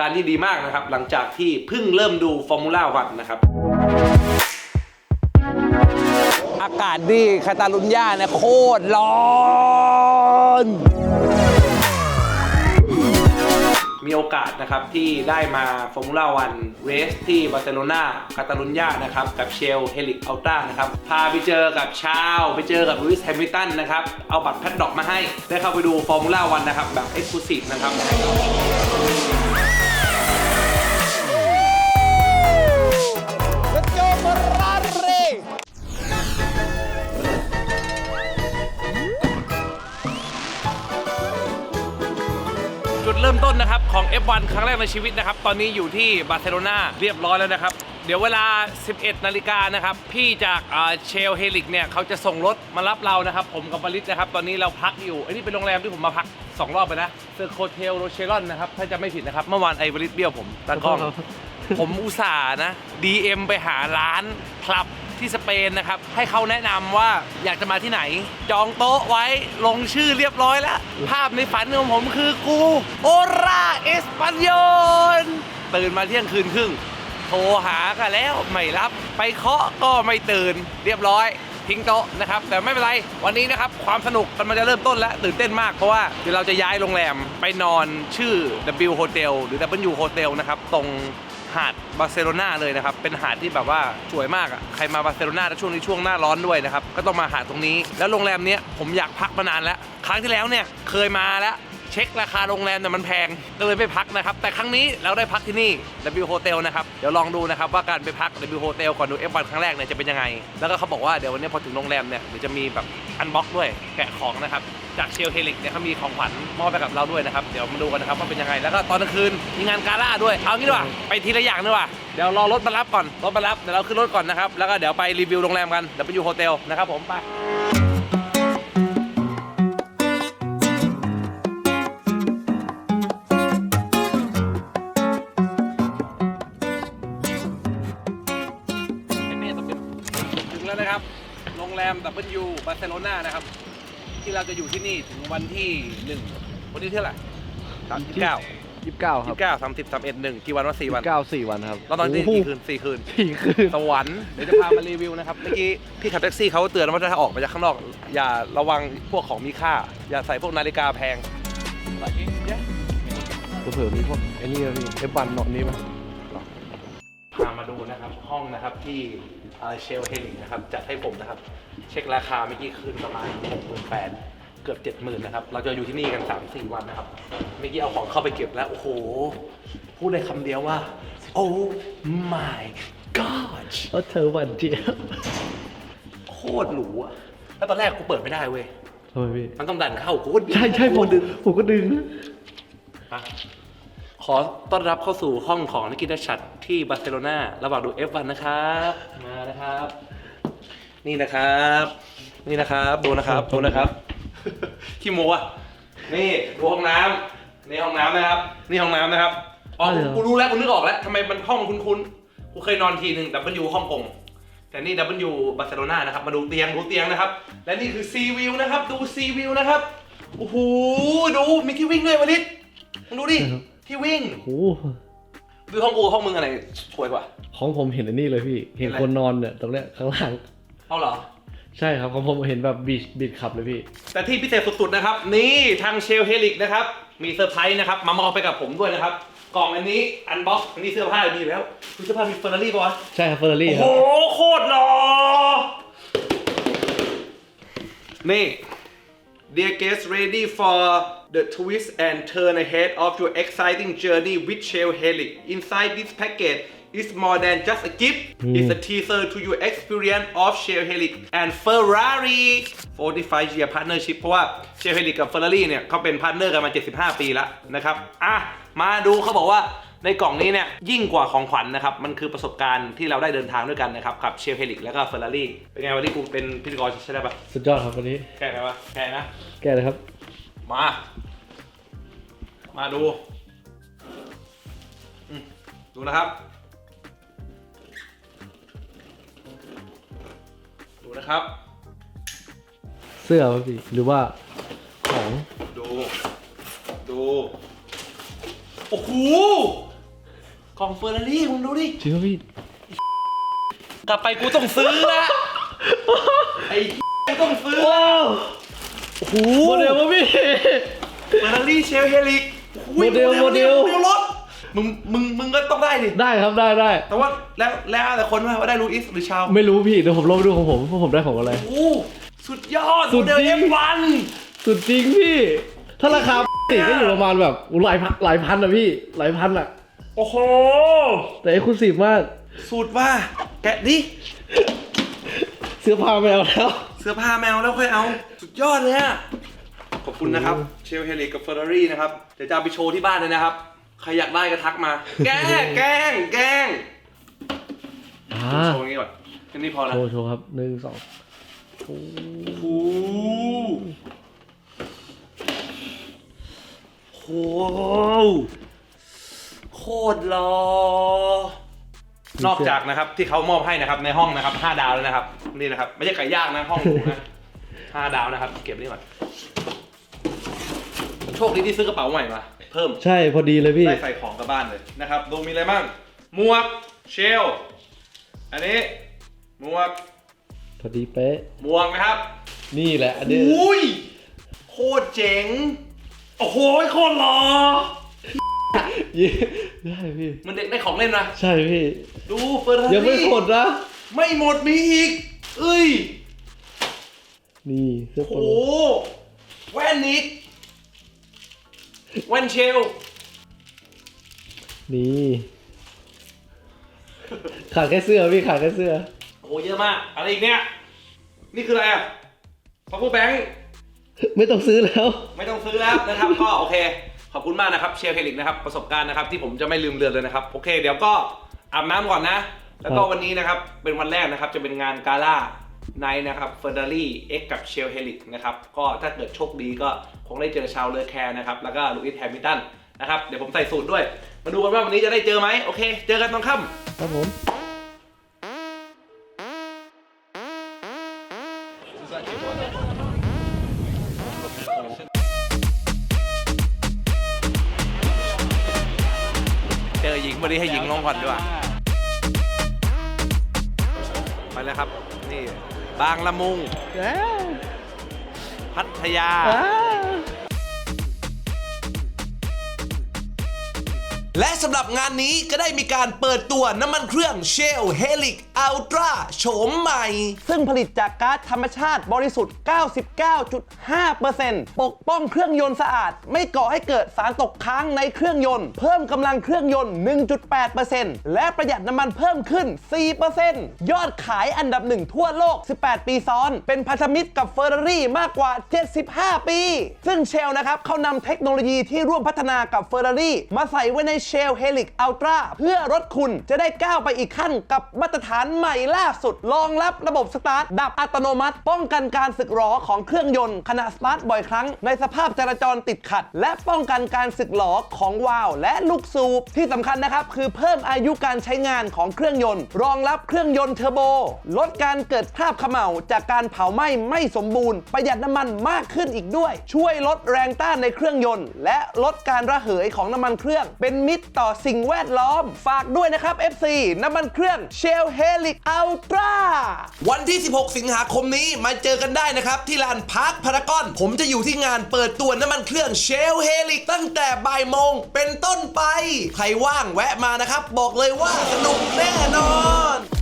การณ์ที่ดีมากนะครับ หลังจากที่เพิ่งเริ่มดูฟอร์มูล่าวันนะครับ อากาศดีคาตาลุญญาเนี่ยโคตรร้อนมีโอกาสนะครับที่ได้มาฟอร์มูล่าวันเรสที่บาร์เซโลนาคาตาลุญญานะครับ กับเชลเฮลิกอัลต้านะครับ พาไปเจอกับชาว ไปเจอกับลุยส์แฮมิลตันนะครับ เอาบัตรแพดดอกมาให้ ได้เข้าไปดูฟอร์มูล่าวันนะครับ แบบเอ็กซ์คลูซีฟนะครับ F1 ครั้งแรกในชีวิตนะครับ ตอนนี้อยู่ที่บาร์เซโลนาเรียบร้อยแล้วนะครับ เดี๋ยวเวลา 11 นาฬิกานะครับ พี่จากเชลเฮลิกเนี่ยเขาจะส่งรถมารับเรานะครับ ผมกับบริษนะครับ ตอนนี้เราพักอยู่อันนี้เป็นโรงแรมที่ผมมาพัก 2 รอบไปนะเซอร์โคเทลโรเชลอนนะครับ ถ้าจะไม่ผิดนะครับ เมื่อวานไอ้บริษเบี้ยวผมตากล้อง ผมอุตส่าห์นะ DM ไปหาร้านคลับที่สเปนนะครับ ให้เขาแนะนำว่าอยากจะมาที่ไหน จองโต๊ะไว้ลงชื่อเรียบร้อยแล้ว ภาพในฝันของผมคือกูโอราเอส ปันยนตื่นมาเที่ยงคืนครึ่ง โทรหากันแล้วไม่รับ ไปเคาะก็ไม่ตื่น เรียบร้อย ทิ้งโต๊ะนะครับ แต่ไม่เป็นไร วันนี้นะครับ ความสนุกมันจะเริ่มต้นแล้ว ตื่นเต้นมากเพราะว่าเดี๋ยวเราจะย้ายโรงแรมไปนอนชื่อ W Hotel หรือ W Hotel นะครับ ตรงหาดบาร์เซโลนาเลยนะครับ เป็นหาดที่แบบว่าสวยมากอะ ใครมาบาร์เซโลนาแล้วช่วงนี้ช่วงหน้าร้อนด้วยนะครับ ก็ต้องมาหาดตรงนี้ แล้วโรงแรมเนี้ยผมอยากพักมานานแล้ว ครั้งที่แล้วเนี่ยเคยมาแล้ว เช็คราคาโรงแรมเนี่ยมันแพงก็เลยไม่พักนะครับ แต่ครั้งนี้เราได้พักที่นี่ W Hotel นะครับ เดี๋ยวลองดูนะครับว่าการไปพัก W Hotel ก่อนดู F1 ครั้งแรกเนี่ยจะเป็นยังไง แล้วก็เขาบอกว่าเดี๋ยววันนี้พอถึงโรงแรมเนี่ยเดี๋ยวจะมีแบบอันบ็อกด้วยแกะของนะครับจากเชลเฮลิกเนี่ยเขามีของขวัญมอบไปกับเราด้วยนะครับ เดี๋ยวมาดูกันนะครับว่าเป็นยังไง แล้วก็ตอนกลางคืนมีงานกาล่าด้วย เอางี้ดีกว่า ไปทีละอย่างดีกว่า เดี๋ยวรอรถมารับก่อน รถมารับ เดี๋ยวเราขึ้นรถก่อนนะครับ แล้วก็เดี๋ยวไปรีวิวโรงแรมกัน W Hotel นะครับผม ไป เซโลนานะครับ ที่เราจะอยู่ที่นี่ถึงวันที่หนึ่งวันที่เท่าไหร่สามสิบเก้ายี่สิบเก้าคยี่รับสิบเก้าสามสิบสามเอ็ดหนึ่งกี่วันวะสี่วันเก้าสี่วันครับเรานอนที่โโหกี่คืนสี่คืน สี่คืน สวรรค์เดี๋ยวจะพามารีวิวนะครับ เมื่อกี้พี่ขับแท็กซี่เขาเตือนว่าถ้าออกมาจากข้างนอก อย่าระวังพวกของมีค่า อย่าใส่พวกนาฬิกาแพง เผื่อๆมีพวกไอ้นี่นะพี่เอฟวันเนาะนี้มั้ยพามาดูนะครับห้องนะครับที่เชลเฮลิงนะครับจัดให้ผมนะครับ เช็คราคาเมื่อกี้คืนประมาณหกหมื่นแปดเกือบเจ็ดหมื่นนะครับ เราจะอยู่ที่นี่กัน3ามสี่วันนะครับ เมื่อกี้เอาของเข้าไปเก็บแล้ว โอ้โห พูดได้คำเดียวว่า oh my god เออเธอหวันเจี๊ยบโคตรหรูอะแล้วตอนแรกกูเปิดไม่ได้เว้ย ทำไมพี่ มันต้องดันเข้ากูก็ดึงใช่ใช่ผมกูดึงผมก็ดึงนะอะขอต้อนรับเข้าสู่ห้องของนิกิตาชัดที่บาร์เซโลนาระหว่างดู F1 นะครับ มานะครับ นี่นะครับ นี่นะครับดูนะครับดูนะครับ ขี้โมอะนี่ดูห้องน้ำนี่ห้องน้ำนะครับ นี่ห้องน้ำนะครับอ๋อกูรู้แล้วกูนึกออกแล้วทำไมมันห้องคุ้นๆกูเคยนอนทีหนึ่ง W ฮ่องกงแต่นี่ W บาร์เซโลนานะครับมาดูเตียงดูเตียงนะครับ และนี่คือซีวิวนะครับดูซีวิวนะครับโอ้โหดูมีที่วิ่งด้วยวลิศมึงดูดิที่วิ่ง โอ้โหดูห้องกูกับห้องมึงอะไรสวยกว่า ของผมเห็นอันนี้เลยพี่ เห็นเห็นอะไรคนนอนเนี่ยตรงเนี้ยข้างล่าง เอาเหรอ ใช่ครับของผมเห็นแบบบีชบีชขับเลยพี่ แต่ที่พิเศษสุดๆนะครับ นี่ทางเชลเฮลิกนะครับ มีเซอร์ไพรส์นะครับ มามอบไปกับผมด้วยนะครับ กล่องอันนี้อันบ็อกซ์อันนี้เสื้อผ้ามีอยู่แล้วดูเสื้อผ้ามีเฟอร์รารี่ป่ะวะใช่ครับเฟอร์รารี่โอ้คโหรับ โคตรหล่อนี่ Dear guests ready for the twist and turn ahead of your exciting journey with Shell Helix inside this package is more than just a gift it's a teaser to your experience of Shell Helix and Ferrari 45 year partnership เพราะว่า Shell Helix กับ Ferrari เนี่ยเขาเป็นพาร์ทเนอร์กันมา 75 ปีแล้วนะครับ อะ มาดูเขาบอกว่าในกล่องนี้เนี่ยยิ่งกว่าของขวัญนะครับ มันคือประสบการณ์ที่เราได้เดินทางด้วยกันนะครับ กับเชลเฮลิกแล้วก็เฟอร์รารี่เป็นไงวันนี้กูเป็นพิธีกรใช่ได้ปะสุดยอดครับวันนี้ แก้ไหมวะแก้นะ แกเลยครับ มา มาดูอืมดูนะครับ นะครับ เสื้อครับพี่หรือว่าของดู ดู โอ้โหของเฟอร์รารี่มึงดูดิ จริงครับพี่กลับไปกูต้องซื้อละไอ้กูต้องซื้อละว้าวโอ้โหโมเดลวะพี่เฟอร์รารี่เชลเฮลิกโมเดลโมเดลโมเดลรถ มึงมึงมึงก็ต้องได้ดิได้ครับได้ได้ แต่ว่าแล้วแล้วแต่คนว่าได้ลูอิสหรือชาวไม่รู้พี่เดี๋ยวผมลองไปดูของผมว่าผมได้ของอะไรโอ้โหสุดยอดสุโมดเดลจริเองฟวัน สุดจริงพี่ ถ้าราคาติก็อยู่ประมาณแบบหลายพันหลายพันอะพี่หลายพันอะโอ้โห แต่เอ็กซ์คลูซีฟมากสุดว่า แกะดิ เสื้อผ้าแมวแล้ว เสื้อผ้าแมวแล้วค่อยเอา สุดยอดเลยอะขอบคุณนะครับ เชลเฮลิกกับเฟอร์รารี่นะครับ เดี๋ยวจะเอาไปโชว์ที่บ้านเลยนะครับ ใครอยากได้ก็ทักมา แกล้งแกล้งแกล้งอ่าโชว์อย่างนี้ก่อนแค่นี้พอละโชว์โชว์ครับหนึ่งสองโอ้โหโหโคตรหล่อนอกจากนะครับที่เขามอบให้นะครับในห้องนะครับ5ดาวแล้วนะครับ นี่นะครับ ไม่ใช่ไก่ย่างนะห้องหนูนะ5ดาวนะครับ เก็บนี่ก่อนโชคดีที่ซื้อกระเป๋าใหม่มา เพิ่มใช่พอดีเลยพี่ ได้ใส่ของกลับบ้านเลยนะครับดูมีอะไรบ้างหมวกเชลอันนี้หมวกพอดีเป๊ะ หมวกนะครับนี่แหละอันนี้ อุ้ยโคตรเจ๋งโอ้โหโคตรหล่อยี่ได้พี่ มันเด็กได้ของเล่นนะใช่พี่ ดูเฟอร์รารี่ยังไม่หมดนะ ไม่หมดมีอีก เอ้ย นี่เสื้อโอ้โปโหโลแว่นนิกแว่นเชลนี่ขาดแค่เสื้อพี่ขาดแค่เสื้อ โอ้โหเยอะมาก อะไรอีกเนี่ย นี่คืออะไรอะพัฟเฟอร์แบงค์ไม่ต้องซื้อแล้ว ไม่ต้องซื้อแล้วนะครับ ก็โอเค ขอบคุณมากนะครับเชียร์เฮลิกนะครับ ประสบการณ์นะครับที่ผมจะไม่ลืมเลือนเลยนะครับ โอเค เดี๋ยวก็อาบน้ำก่อนนะ แล้วก็ครับวันนี้นะครับเป็นวันแรกนะครับจะเป็นงานกาล่า ไนนะครับเฟอร์รารี่เอ็กกับเชลเฮลิกนะครับก็ถ้าเกิดโชคดีก็คงได้เจอชาวเลอแคร์นะครับแล้วก็ลูอิสแฮมิลตันนะครับเดี๋ยวผมใส่สูตรด้วย มาดูกันว่าวันนี้จะได้เจอไหมโอเค เจอกันตอนค่ำครับผมเจอหญิงวันนี้ให้หญิงลงก่อนดีกว่าไป แล้วครับ นี่บางละมุง พัทยา และสำหรับงานนี้ก็ได้มีการเปิดตัวน้ำมันเครื่อง Shell Helix Ultra โฉมใหม่ ซึ่งผลิตจากก๊าซธรรมชาติบริสุทธิ์ 99.5%ปกป้องเครื่องยนต์สะอาด ไม่ก่อให้เกิดสารตกค้างในเครื่องยนต์ เพิ่มกำลังเครื่องยนต์ 1.8%และประหยัดน้ำมันเพิ่มขึ้น 4%ยอดขายอันดับหนึ่งทั่วโลก 18 ปีซ้อน เป็นพันธมิตรกับเฟอร์รารี่มากกว่า 75 ปี ซึ่งเชลนะครับเขานำเทคโนโลยีที่ร่วมพัฒนากับเฟอร์รารี่มาใส่ไว้ในเชลเฮลิกอัลตราเพื่อรถคุณจะได้ก้าวไปอีกขั้นกับมาตรฐานใหม่ล่าสุดรองรับระบบสตาร์ทดับอัตโนมัติ ป้องกันการสึกหรอของเครื่องยนต์ขณะสตาร์ทบ่อยครั้ง ในสภาพจราจรติดขัด และป้องกันการสึกหรอของวาล์วและลูกสูบที่สำคัญนะครับ คือเพิ่มอายุการใช้งานของเครื่องยนต์ รองรับเครื่องยนต์เทอร์โบ ลดการเกิดคราบเขม่าจากการเผาไหม้ไม่สมบูรณ์ ประหยัดน้ำมันมากขึ้นอีกด้วย ช่วยลดแรงต้านในเครื่องยนต์ และลดการระเหยของน้ำมันเครื่อง เป็นมิตรต่อสิ่งแวดล้อม ฝากด้วยนะครับ FC น้ำมันเครื่องเชลเฮลิกอัลตร้าวันที่ 16 สิงหาคมนี้มาเจอกันได้นะครับ ที่ลานพาร์คพารากอน ผมจะอยู่ที่งานเปิดตัวน้ำมันเครื่องเชลเฮลิกตั้งแต่บ่ายโมงเป็นต้นไป ใครว่างแวะมานะครับ บอกเลยว่าสนุกแน่นอน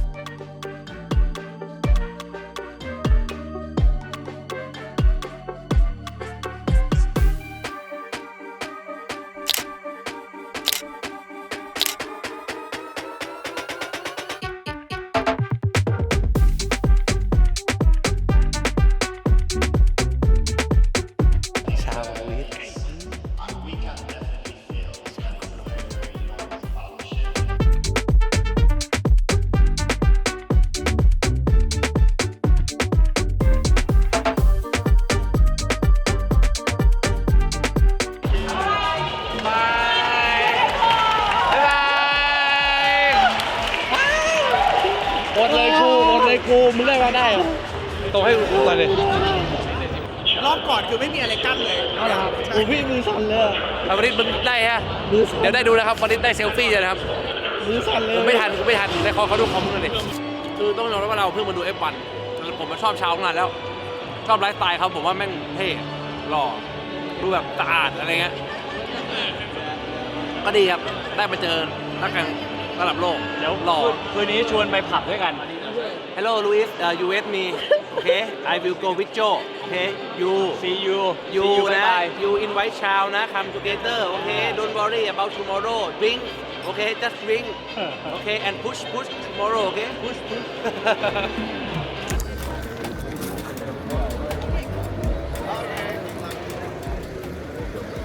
กูพี่มือสั่นเลยอะวันนี้มึงได้ฮะมือสั่นเดี๋ยวได้ดูนะครับวันนี้ได้เซลฟี่เลยนะครับมือสั่นเลยผมไม่ทันผมไม่ทันได้เขาเขาดูคอมกันเลยคือต้องยอมรับว่าเราเพิ่งมาดู F1 ผมมาชอบชาวงานแล้ว ชอบไลฟ์สไตล์เขาผมว่าแม่งเท่หล่อดูแบบสะอาดอะไรเงี้ยก็ดีครับได้มาเจอนักแข่งระดับโลกเดี๋ยวหล่อคืนคืนนี้ชวนไปผับด้วยกัน Hello Luis uh, you with me okay I will go with Joe okay you see you you see you นะ bye bye you invite child นะ come together okay don't worry about tomorrow drink okay just drink okay and push push tomorrow okay push push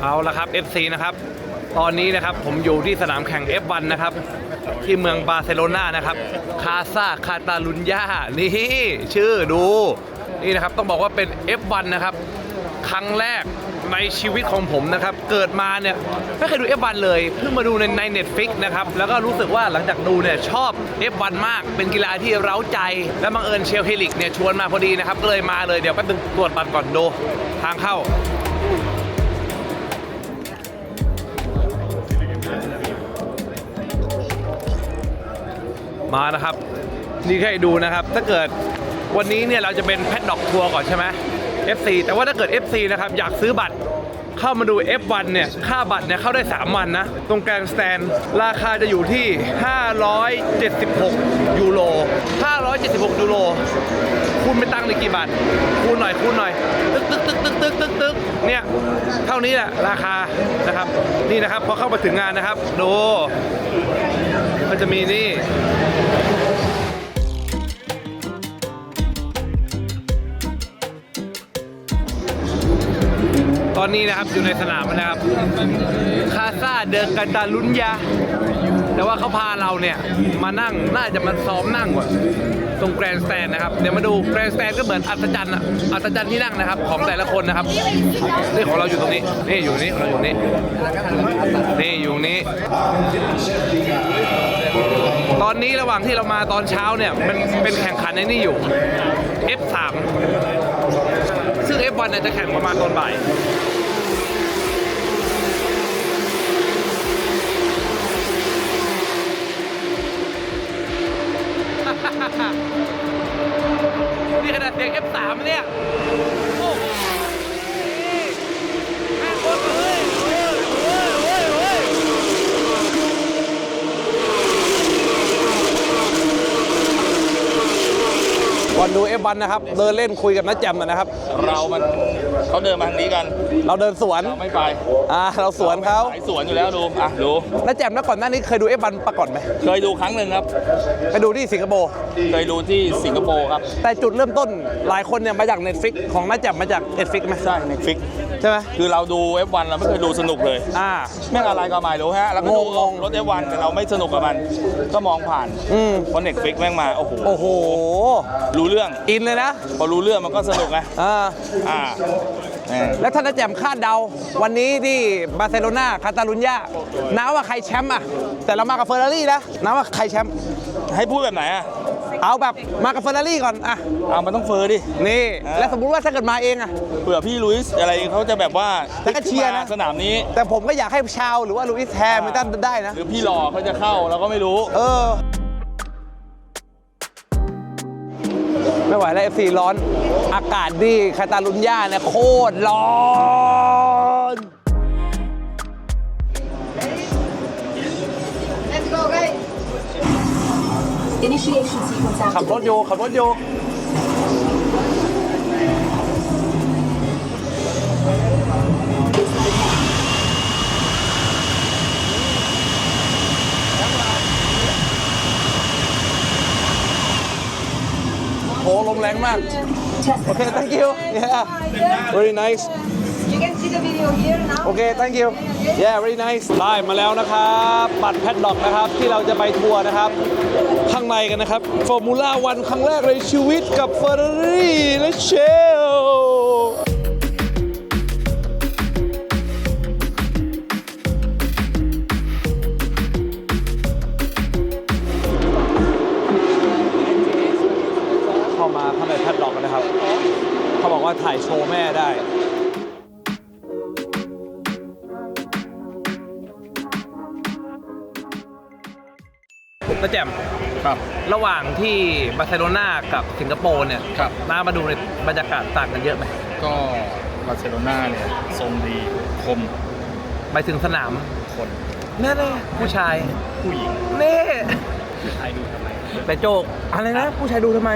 เอาละครับ FC นะครับ ตอนนี้นะครับผมอยู่ที่สนามแข่ง F1 นะครับ ที่เมืองบาร์เซโลนานะครับ คาซาคาตาลุญญานี่ ชื่อดู นี่นะครับต้องบอกว่าเป็น F1 นะครับ ครั้งแรกในชีวิตของผมนะครับ เกิดมาเนี่ยไม่เคยดู F1 เลย เพิ่งมาดูในใน Netflix นะครับ แล้วก็รู้สึกว่าหลังจากดูเนี่ยชอบ F1 มาก เป็นกีฬาที่เร้าใจ และบังเอิญเชลเฮลิกเนี่ยชวนมาพอดีนะครับ ก็เลยมาเลยเดี๋ยวแป๊บนึงตรวจบัตรก่อนดูทางเข้า มานะครับ นี่แค่ให้ดูนะครับ ถ้าเกิดวันนี้เนี่ยเราจะเป็นแพทด็อกทัวร์ก่อนใช่ไหม FC แต่ว่าถ้าเกิด FC นะครับอยากซื้อบัตรเข้ามาดู F1 เนี่ย ค่าบัตรเนี่ยเข้าได้ 3 วันนะ ตรงแกรนด์สแตน ราคาจะอยู่ที่ 576 ยูโร 576 ยูโรคูณเป็นตังค์ในกี่บาท คูณหน่อยคูณหน่อย ตึกตึกตึกตึกตึกตึกตึกเนี่ย เท่านี้แหละ ราคานะครับ นี่นะครับ พอเข้ามาถึงงานนะครับ ดู มันจะมีนี่ตอนนี้นะครับอยู่ในสนามนะครับ คาซาเดอกันตาลุนยา แต่ว่าเขาพาเราเนี่ย มานั่งน่าจะมาซ้อมนั่งว่ะตรงแกรนด์สแตนนะครับ เดี๋ยวมาดูแกรนด์สแตนก็เหมือนอัศจรรย์อะอัศจรรย์ที่นั่งนะครับ ของแต่ละคนนะครับนี่ของเราอยู่ตรงนี้ นี่อยู่นี่ของเราอยู่นี่นี่อยู่นี้ ตอนนี้ระหว่างที่เรามาตอนเช้าเนี่ยมันเป็นแข่งขันในนี่อยู่ F3 ซึ่ง F1 เนี่ยจะแข่งประมาณตอนบ่าย ก่อนดู F1 นะครับ เดินเล่นคุยกับน้าแจ่มหน่อยนะครับ เรามันเขาเดินมาทางนี้กันเราเดินสวนเราไม่ไปอ่าเราสวนเขาสายสวนอยู่แล้วดูอะดูน้าแจ่มนะก่อนหน้านี้เคยดู F1 ประก่อนไหมเคยดูครั้งหนึ่งครับ ไปดูที่สิงคโปร์ เคยดูที่สิงคโปร์ครับ แต่จุดเริ่มต้นหลายคนเนี่ยมาจาก Netflix ของน้าแจ่มมาจาก Netflix ไหมใช่ในฟิก ใช่ไหมคือเราดู F1 เราไม่เคยดูสนุกเลยอ่า แม่งอะไรก็ไม่รู้ฮะแล้วก็ดูงงรถ F1 แต่เราไม่สนุกกับมัน ก็มองผ่านอืมเพราะเน็ตฟิกแม่งมา โอ้โห โอ้โห รู้เรื่อง อินเลยนะพอรู้เรื่องมันก็สนุกไงอ่าอ่าแหม่แล้วท่านน้าแจ่มคาดเดา วันนี้ที่บาร์เซโลนาคาตาลุญญาน้าว่าใครแชมป์อะ แต่เรามากับเฟอร์รารี่นะน้าว่าใครแชมป์ให้พูดแบบไหนอะ เอาแบบมากับเฟอร์รารี่ก่อนอะเอามันต้องเฟอร์ดิ นี่ อ่า แล้วสมมุติว่าถ้าเกิดมาเองอะ เผื่อพี่ลุยส์อะไรเขาจะแบบว่าแล้วก็เชียร์นะ สนามนี้ แต่ผมก็อยากให้ชาวหรือว่าลูอิสแฮมิลตันได้นะ หรือพี่หล่อเขาจะเข้าเราก็ไม่รู้ เออ ไม่ไหวแล้ว FC ร้อน อากาศดีคาตาลุญญาเนี่ยโคตรร้อน Initiation sequence ขับรถ activated. โยขับรถโยโอ้ลมแรงมาก Test. โอเค thank you yeah very nice โอเค thank you yeah very nice ได้มาแล้วนะครับบัตรแพดด็อกนะครับที่เราจะไปทัวร์นะครับ ข้างในกันนะครับฟอร์มูล่าวันครั้งแรกในชีวิตกับ Ferrari และเชลเข้ามาข้างในแพดด็อกกันนะครับ เขาบอกว่าถ่ายโชว์แม่ได้ แล้วแจ่มครับ ระหว่างที่บาร์เซโลนากับสิงคโปร์เนี่ยครับ น้ามาดูในบรรยากาศต่างกันเยอะไหมก็บาร์เซโลนาเนี่ยทรงดีคมไปถึงสนามคนแน่แน่ผู้ชายผู้หญิงเน่ใครดูทำไมแต่โจกอะไรนะ ผู้ชายดูทำไม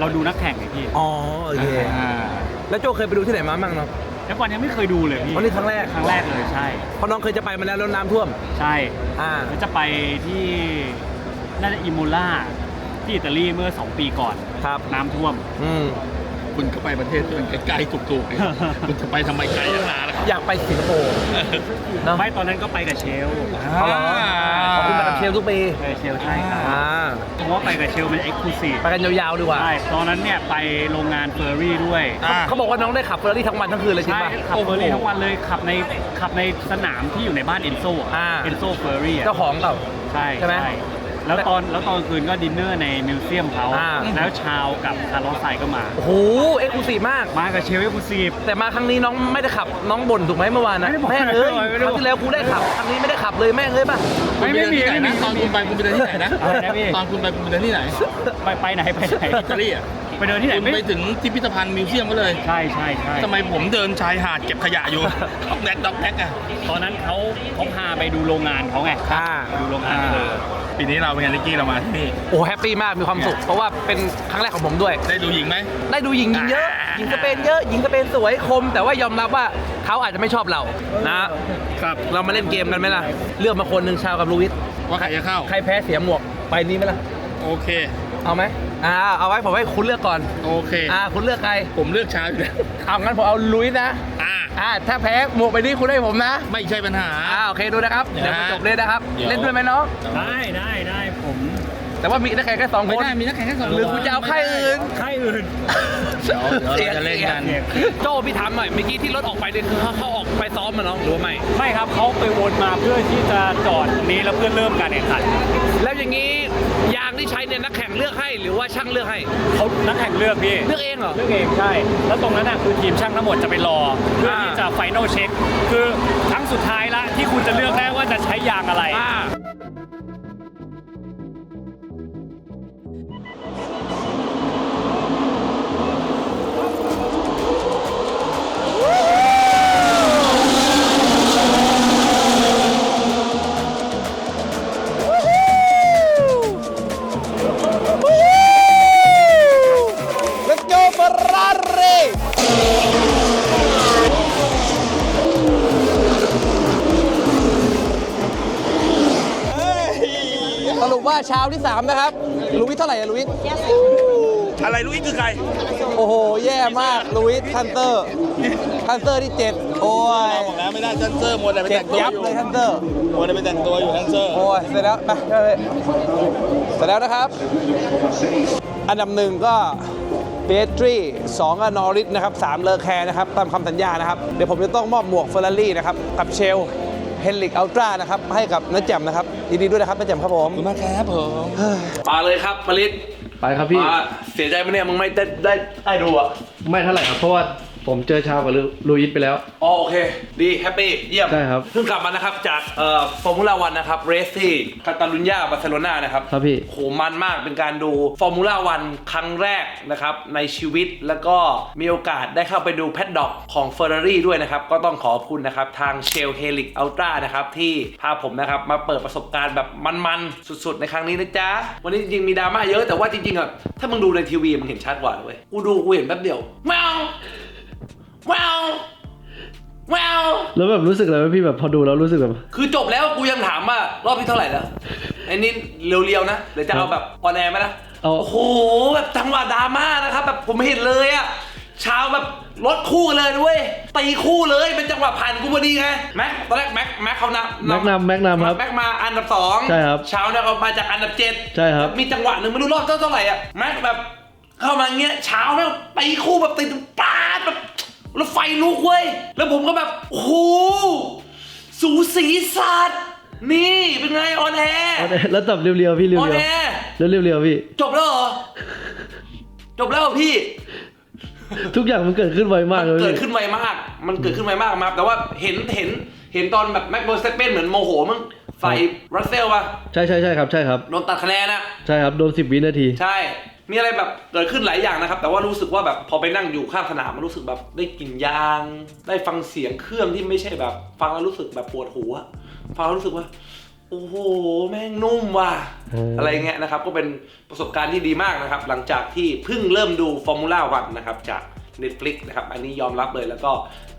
เราดูนักแข่งไงพี่อ๋อโอเคอ่าแล้วโจเคยไปดูที่ไหนมาบ้างเนาะ แล้วก่อนยังไม่เคยดูเลยพี่อ๋อนี่ครั้งแรก ครั้งแรกเลยใช่เพราะน้องเคยจะไปมาแล้วแล้วน้ำท่วม ใช่อ่า แล้วจะไปที่ น่าจะอิโมล่าที่อิตาลีเมื่อ 2 ปีก่อนครับ น้ำท่วม อืม คุณก็ไปประเทศที่มันใกล้ๆถูกๆเนี่ย คุณจะไปทำไมไกลนักหนาล่ะอยากไปสิงคโปร์เนาะไม่ตอนนั้นก็ไปกับเชลเอาเหรอขอบคุณมาดามเชลทุกปีไปกับเชลใช่ครับอ่าเพราะว่าไปกับเชลเป็นเอ็กซ์คลูซีฟไปกันยาวๆดีกว่า ใช่ตอนนั้นเนี่ยไปโรงงานเฟอร์รี่ด้วย อ่าเขาบอกว่าน้องได้ขับเฟอร์รารี่ทั้งวันทั้งคืนเลยจริงใช่ป่ะ ขับเฟอร์รี่ทั้งวันเลยขับในขับในสนามที่อยู่ในบ้านเอนโซอ่า เอนโซเฟอร์รี่เจ้าของเก่า ใช่ใช่ไหม แล้วตอนแล้วตอนกลางคืนก็ดินเนอร์ในมิวเซียมเขาอ่า แล้วชาวกับคาร์ลอสไซก็มา โอ้โหเอ็กซ์คลูซีฟมาก มากับเชลเอ็กซ์คลูซีฟ แต่มาครั้งนี้น้องไม่ได้ขับน้องบ่นถูกไหมเมื่อวานนะไม่ได้บ่นแม่งเอ้ยไม่ได้บ่นครั้งที่แล้วกูได้ขับครั้งนี้ไม่ได้ขับเลยแม่งเอ้ยป่ะ ไม่ไม่มีคุณปไม่เดินมีที่หนนะตอนคุณไปคุณไปเดินที่ไหนนะอะไรนะพี่ ตอนคุณไปคุณไปเดินที่ไหนไปไปไหนไปไหนอิตาลีอะไปเดินที่ไหนคุณไม่ไปถึงพิพิธภัณฑ์มิวเซียมก็เลยใช่ใช่ใช่ทำไมผมเดินชายหาดเก็บขยะอยู่ดอกแดกดอกแดกอะ ตอนนั้นเขาเขาพาไปดูโรงงานเขาไงอ่า ไปดูโรงงานเลย ปีนี้เราเป็นไงลิกกี้เรามาที่นี่ โอ้แฮปปี้มากมีความสุข เพราะว่าเป็นครั้งแรกของผมด้วย ได้ดูหญิงไหม ได้ดูหญิงยิงเยอะหญิงสเปนเยอะหญิงสเปนสวยคม แต่ว่ายอมรับว่าเขาอาจจะไม่ชอบเรานะครับเรามาเล่นเกมกันไหมล่ะ เลือกมาคนหนึ่งชาวกับลูวิสว่าใครจะเข้า ใครแพ้เสียหมวกไปนี้ไหมล่ะ โอเค เอาไหมอ่าเอาไว้ผมให้คุณเลือกก่อน โอเค อ่าคุณเลือกใคร ผมเลือกชายอยู่แล้วเอางั้นผมเอาลุยส์นะอ่า อ่าถ้าแพ้หมวกไปนี้คุณให้ผมนะไม่ใช่ปัญหา อ่าโอเคดูนะครับเดี๋เดี๋ยยววมาจบเลยนะครับ เดี๋ยว เล่นด้วยไหมน้องได้ได้ได้ผมแต่ว่ามีนักแข่งแค่สองไม่คนได้มีนักแข่งแค่สองหรือคุณจะเอาใครอื่นค่ายอื่น เดี๋ยวเดี๋ยวเราจะเล่นกัน โจ้พี่ถามหน่อยเมื่อกี้ที่รถออกไปเนี่ยคือเขาเขาออกไปซ้อมมาน้องหรือว่าไม่ไม่ครับเขาไปวนมาเพื่อที่จะจอดตรงนี้แล้วเพื่อเริ่มการแข่งขันแล้วอย่างนี้ยางที่ใช้เนี่ยนักแข่งเลือกให้หรือว่าช่างเลือกให้เขานักแข่งเลือกพี่เลือกเองเหรอ เลือกเองใช่ แล้วตรงนั้นน่ะคือทีมช่างทั้งหมดจะไปรอเพื่อที่จะ ไฟนอลเช็คคือครั้งสุดท้ายละที่คุณจะเลือกได้ว่าจะใช้ยางอะไร อ่า ว่าเช้าที่ 3 นะครับลูวิสเท่าไหร่อะลูวิสอะไรรู้อีกคือใคร โอ้โห แย่มากลูวิสทันเตอร์ทันเตอร์ที่ 7 โอ้ยบอกแล้วไม่ได้เซนเซอร์มัวแต่ไปเจ็แต่ดงตัวยับอยู่เลยทันเตอร์มัวแต่ไปแต่งตัวอยู่เซนเซอร์ โอ้ยเสร็จแล้วไปเฮ้ยเสร็จแล้วนะครับ อันดับหนึ่งก็เบตรีสองก็นอริสนะครับสามเลอแคร์นะครับ ตามคำสัญญานะครับ เดี๋ยวผมจะต้องมอบหมวกเฟอร์รารี่นะครับ กับเชล เฮนลิกอัลตร้านะครับให้กับน้าแจ่มนะครับยินดีด้วยนะครับน้าแจ่มครับผมขอบคุณมากครับผมมาเลยครับมาลิศไปครับพี่ มาเสียใจไหมเนี่ยมึงไม่ได้ได้ได้ดูอะ ไม่เท่าไหร่ครับเพราะว่า ผมเจอชาวกับลูอิสไปแล้ว อ๋อโอเค ดีแฮปปี้เยี่ยมใช่ครับเพิ่งกลับมานะครับจากเอ่อฟอร์มูล่าวันนะครับเรสที่คาตาลุญญาบาร์เซโลนานะครับครับพี่โหมันมากเป็นการดูฟอร์มูล่าวันครั้งแรกนะครับในชีวิตแล้วก็มีโอกาสได้เข้าไปดูแพดด็อกของ Ferrari ด้วยนะครับ ก็ต้องขอบคุณนะครับ ทางเชลเฮลิกอัลตร้านะครับที่พาผมนะครับ มาเปิดประสบการณ์แบบมันๆ สุดๆ ในครั้งนี้นะจ๊ะ วันนี้จริงๆ มีดราม่าเยอะแต่ว่าจริงๆอะถ้ามึงดูในทีวีมึงเห็นชัดกว่าเลยเว้ยกูดูกูเห็นแป๊บเดียวแว วแววแววแล้วแบบรู้สึกอะไรไหมพี่แบบพอดูแล้วรู้สึกแบบ คือจบแล้วกูยังถามว่ารอบที่เท่าไหร่แล้วไอ้นี่เรียวๆนะเดี๋ยวจะเอาแบบออนแอร์ไหมนะเอา โอ้โหแบบจังหวะดราม่านะครับแบบผมเห็นเลยอะเช้าแบบรถคู่กันเลยด้วยตีคู่เลยเป็นจังหวะผ่านกูพอดีไงแม็กตอนแรกแม็กแม็กเขานำแม็กนำแม็กนำครับแม็กมาอันดับสองใช่ครับเช้าเนี่ยเขามาจากอันดับเจ็ดใช่ครับ มีจังหวะหนึ่งไม่รู้รอบเท่าไหร่อะแม็กแบบเข้ามาเงี้ยเช้าแม่งตีคู่แบบติดปาดแบบ แล้วไฟลุกเว้ย แล้วผมก็แบบ โอ้โห สูสีสัตว์ นี่เป็นไงออนแอร์แล้วตับเรียวๆพี่เรีอยวอนๆแอร์แล้วเรียวๆพี่ จบแล้วเหรอ จบแล้วเหรอพี่ ทุกอย่างมันเกิดขึ้นไวมากเลยเกิดพี่ขึ้นไวมาก มันเกิดขึ้นไวมากมาแต่ว่าเห็น เห็น เห็นตอนแบบแม็กโบสเตเปนเหมือนโมโหมั้งไฟใส่รัสเซลป่ะ ใช่ใช่ใช่ครับใช่ครับ โดนตัดคะแนนอะใช่ครับโดน10วินาที ใช่ มีอะไรแบบเกิดขึ้นหลายอย่างนะครับ แต่ว่ารู้สึกว่าแบบพอไปนั่งอยู่ข้างสนามมันรู้สึกแบบได้กลิ่นยาง ได้ฟังเสียงเครื่องที่ไม่ใช่แบบ ฟังแล้วรู้สึกแบบปวดหัวฟังแล้วรู้สึกว่าโอ้โหแม่งนุ่มว่ะเออออะไรเงี้ยนะครับ ก็เป็นประสบการณ์ที่ดีมากนะครับ หลังจากที่เพิ่งเริ่มดูฟอร์มูล่าวันนะครับจาก Netflix นะครับ อันนี้ยอมรับเลยแล้วก็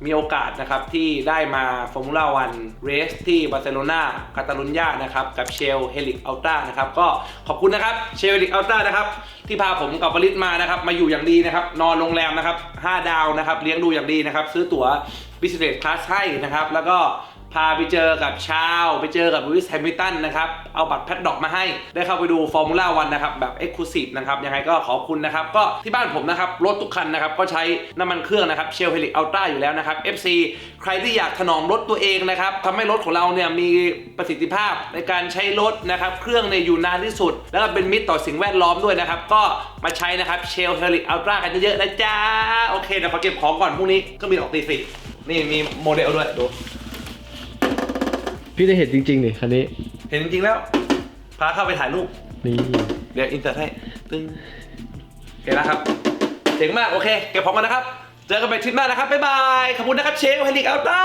มีโอกาสนะครับที่ได้มาฟอร์มูล่าวันเรสที่บาร์เซโลนาคาตาลุญญานะครับกับเชลเฮลิกอัลต้านะครับก็ขอบคุณนะครับเชลเฮลิกอัลต้านะครับที่พาผมกับฟริตมานะครับมาอยู่อย่างดีนะครับนอนโรงแรมนะครับ5ดาวนะครับเลี้ยงดูอย่างดีนะครับซื้อตั๋ว Business Class ให้นะครับแล้วก็ พาไปเจอกับชาว ไปเจอกับวิสแฮมิลตันนะครับ เอาบัตรแพดด็อกมาให้ ได้เข้าไปดูฟอร์มูล่าวันนะครับ แบบเอ็กซ์คลูซีฟนะครับ ยังไงก็ขอบคุณนะครับ ก็ที่บ้านผมนะครับ รถทุกคันนะครับ ก็ใช้น้ำมันเครื่องนะครับเชลเฮลิกอัลต้าอยู่แล้วนะครับ FC ใครที่อยากถนอมรถตัวเองนะครับทำให้รถของเราเนี่ยมีประสิทธิภาพในการใช้รถนะครับ เครื่องเนี่ยอยู่นานที่สุด แล้วก็เป็นมิตรต่อสิ่งแวดล้อมด้วยนะครับ ก็มาใช้นะครับเชลเฮลิกอัลต้ากันเยอะๆนะจ๊ะ โอเคเดี๋ยวขอเก็บของก่อนพรุ่งนี้ก็มีออกตีสี่นี่มีโมเดลด้วยดู พี่ได้เห็นจริงๆนี่คันนี้ เห็นจริงๆแล้ว พาเข้าไปถ่ายรูป นี่เดี๋ยวอินเตอร์ให้ตึ้งโอเคแล้วครับ เจ๋งมาก โอเค เก็บของกันนะครับ เจอกันใหม่ทริปหน้านะครับ บ๊ายบาย ขอบคุณนะครับเชฟเฮลิกอัลต้า